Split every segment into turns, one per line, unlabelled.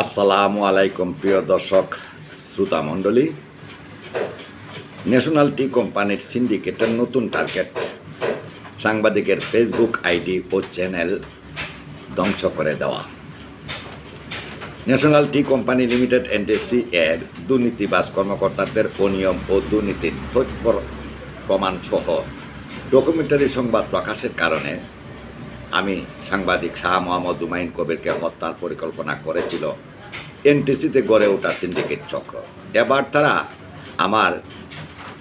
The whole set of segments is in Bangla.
আসসালামু আলাইকুম, প্রিয় দর্শক শ্রোতা মণ্ডলী। ন্যাশনাল টি কোম্পানির সিন্ডিকেটের নতুন টার্গেট সাংবাদিকের ফেসবুক আইডি ও চ্যানেল ধ্বংস করে দেওয়া। National T company limited NTC এর দুর্নীতিবাজ কর্মকর্তাদের অনিয়ম ও দুর্নীতির তথ্য প্রমাণ সহ ডকুমেন্টারি সংবাদ প্রকাশের কারণে আমি সাংবাদিক শাহ মোহাম্মদ উমাইন কবিরকে হত্যার পরিকল্পনা করেছিল। এনটিসিতে গড়ে ওঠা সিন্ডিকেট চক্র। এবার তারা আমার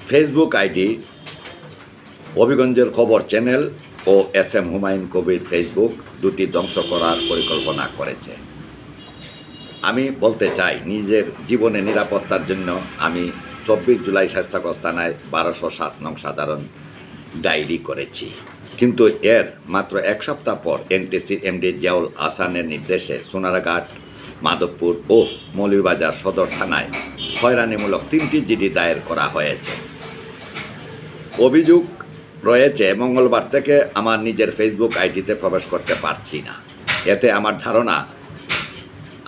ফেসবুক আইডি অভিগঞ্জের খবর চ্যানেল ও S M Humayun Kabir Facebook দুটি ধ্বংস করার পরিকল্পনা করেছে। আমি বলতে চাই, নিজের জীবনে নিরাপত্তার জন্য আমি চব্বিশ জুলাই স্বাস্থ্যগত থানায় বারোশো সাত নং সাধারণ ডায়েরি করেছি। কিন্তু এর মাত্র এক সপ্তাহ পর এনটিসির এমডি জিয়াউল আসানের নির্দেশে সোনারাঘাট, মাধবপুর ও মৌলভীবাজার সদর থানায় হয়রানিমূলক তিনটি জিডি দায়ের করা হয়েছে। অভিযোগ রয়েছে, মঙ্গলবার থেকে আমার নিজের ফেসবুক আইডিতে প্রবেশ করতে পারছি না। এতে আমার ধারণা,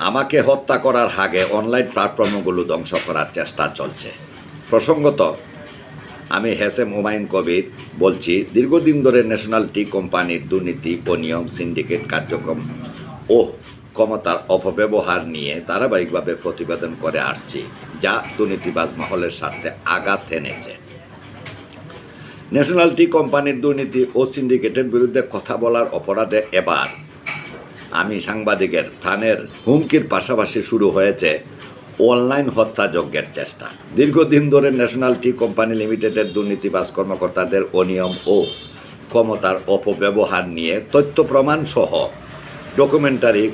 আমাকে হত্যা করার আগে অনলাইন প্ল্যাটফর্মগুলো ধ্বংস করার চেষ্টা চলছে। প্রসঙ্গত আমি হেসেম হুমায়ুন কবির বলছি, দীর্ঘদিন ধরে ন্যাশনাল টি কোম্পানির দুর্নীতি ও নিয়ম সিন্ডিকেট কার্যক্রম। ও ক্ষমতার অপব্যবহার নিয়ে ধারাবাহিকভাবে প্রতিবেদন করে আসছি, যা দুর্নীতিবাজ মহলের স্বার্থে আঘাত এনেছে। ন্যাশনাল টি কোম্পানির দুর্নীতি ও সিন্ডিকেটের বিরুদ্ধে কথা বলার অপরাধে এবার আমি সাংবাদিকের প্রাণের হুমকির পাশাপাশি শুরু হয়েছে অনলাইন হত্যাযজ্ঞের চেষ্টা। দীর্ঘদিন ধরে ন্যাশনাল টি কোম্পানি লিমিটেডের দুর্নীতিবাজ কর্মকর্তাদের অনিয়ম ও ক্ষমতার অপব্যবহার নিয়ে তথ্য প্রমাণ সহ ডকুমেন্টারি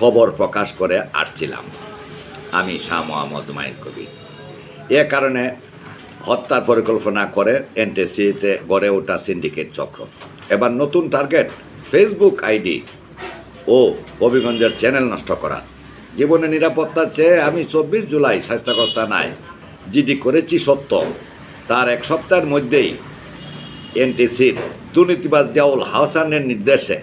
খবর প্রকাশ করে আসছিলাম। আমি শাহ মোহাম্মদ হুমায়ুন কবির এ কারণে হত্যার পরিকল্পনা করে এনটিসিতে গড়ে ওঠা সিন্ডিকেট চক্র। এবার নতুন টার্গেট ফেসবুক আইডি ও হবিগঞ্জের চ্যানেল নষ্ট করা। জীবনে নিরাপত্তার চেয়ে আমি চব্বিশ জুলাই স্বাস্থ্যগত নাই, জিডি করেছি সত্য। তার এক সপ্তাহের মধ্যেই এনটিসির দুর্নীতিবাজ জাউল হাসানের নির্দেশে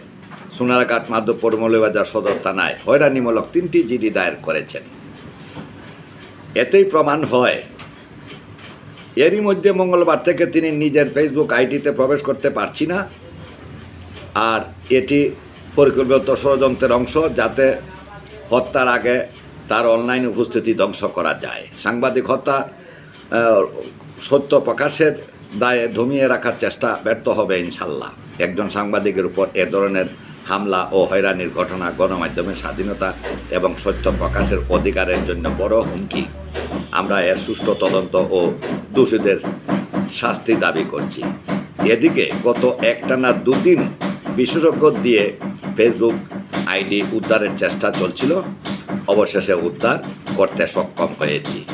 সোনারঘাট মাধবপুর মৌলবাজার সদর থানায় হয়রানিমূলক তিনটি জিডি দায়ের করেছেন। এতেই প্রমাণ হয়, এরই মধ্যে মঙ্গলবার থেকে তিনি নিজের ফেসবুক আইডিতে প্রবেশ করতে পারছি না। আর এটি পরিকল্পিত ষড়যন্ত্রের অংশ, যাতে হত্যার আগে তার অনলাইন উপস্থিতি ধ্বংস করা যায়। সাংবাদিক হত্যা সত্য প্রকাশের দায়ে ধমিয়ে রাখার চেষ্টা ব্যর্থ হবে ইনশাল্লাহ একজন সাংবাদিকের উপর এ ধরনের হামলা ও হয়রানির ঘটনা গণমাধ্যমের স্বাধীনতা এবং সত্য প্রকাশের অধিকারের জন্য বড় হুমকি। আমরা এর সুষ্ঠু তদন্ত ও দোষীদের শাস্তি দাবি করছি। এদিকে গত একটানা দুদিন বিশেষজ্ঞ দিয়ে ফেসবুক আইডি উদ্ধারের চেষ্টা চলছিল। অবশেষে উদ্ধার করতে সক্ষম হয়েছি।